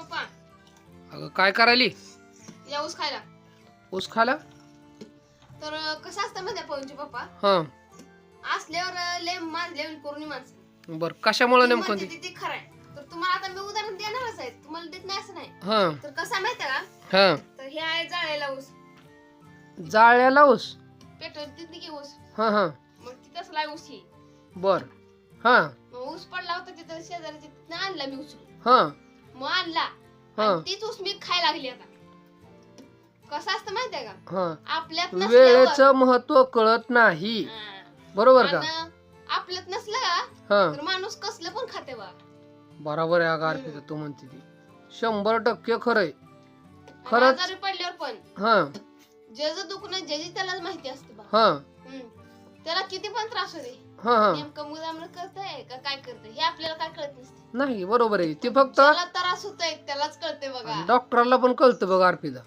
पप्पा. अगं काय करायली? या ऊस खायला. ऊस खाला तर कसं असतं माहिती पवनचे पप्पा? हां. असल्यावर लय मान लेवल करून माणसं बरं कशामुळं ती नेमकं म्हणते ते? ती- ती खरं आहे तर तुम्हाला आता मी उदाहरण देणारच आहे. तुम्हाला देत नाही असं नाही. हां. तर कसं आहे माहिती का? हां. तर हे आहे जाळ्याला ऊस. जाळ्याला ऊस? पेट्रोल तिथे की ऊस. हां हां. मग ती तसला आहे ऊस ही. बर. हां. मग ऊस पडला होता तिथं शेजाऱ्याच्या तिथनं आणला मी उचलून. हां. मग आणला. हां. आणि तीच ऊस मी खायला लागली आता. कसं असतं माहितीये का? हां. आपल्यात नसल्यावर. वेळेचं महत्त्व कळत नाही. हा. बरोबर का? आणि आपल्यात नसलं का? हां. तर माणूस कसलं पण खाते बा. बरोबर आहे अगं अर्पिता तू म्हणते ती. शंभर टक्के खरंय खरंच? आजारी पडल्यावर पण. हां. ज्याचं दुखणं ज्याची त्यालाच माहिती असतं बा. हां. हम्म. त्याला किती पण त्रास होते हां हां. नेमकं काय हे आपल्याला काय कळत नसतं नाही बरोबर आहे. ते फक्त त्याला त्रास होतोय त्यालाच कळते बघा. डॉक्टरला पण कळतं बघ अर्पिता